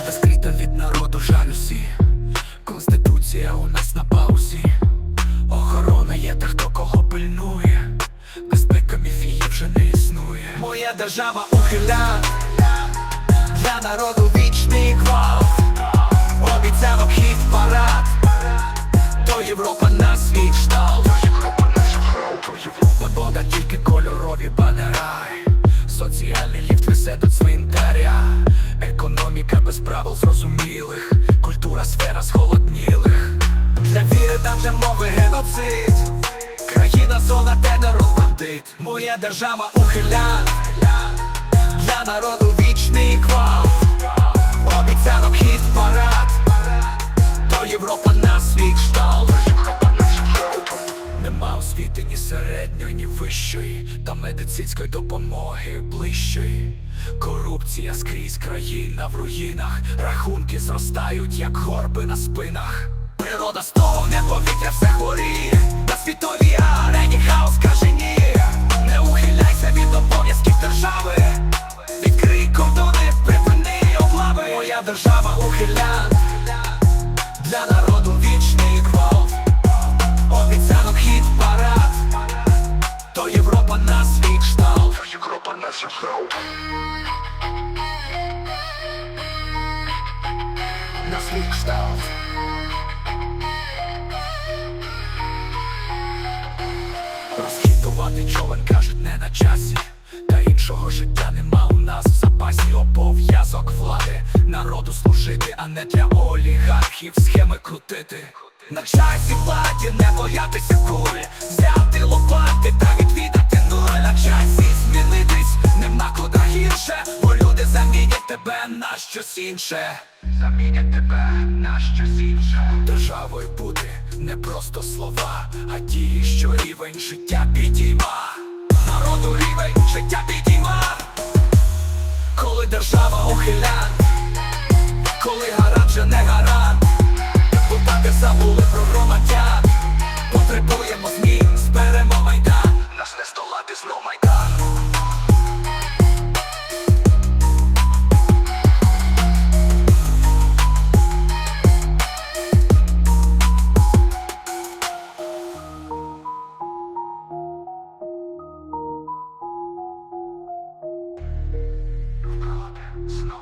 влада скрита від народу жалюсі Конституція у нас на паузі. Охорона є та хто кого пильнує, безпека міфії вже не існує. Моя держава ухиля. Для народу вічний квал Обіцяв обхід парад, то Європа на нас відштал. Свобода тільки кольорові банера соціальний ліфт весе до цвинтаря. Економіка без правил зрозумілих. Культура сфера зголоднілих Для віри там де мови геноцид. Країна зона де народ бандит. Моя держава ухилян Для народу вічний гвалт середньої, ні вищої, та медицинської допомоги ближчої. Корупція скрізь країна в руїнах, рахунки зростають, як горби на спинах. Природа стогне, повітря все хворіє, на світовій арені хаос каже ні. Не ухиляйся від обов'язків держави. Відкрий кордони, припини облави. Моя держава ухилян. На свій кшталт Розхитувати човен кажуть не на часі. Та іншого життя нема у нас. В запасі обов'язок влади. Народу служити, а не для олігархів схеми крутити. На часі владі не боятися кулі тебе на щось інше. Замінять тебе на щось інше. Державою буде не просто слова, а ті, що рівень життя підійма. Народу рівень життя підійма. Коли держава ухилян snow.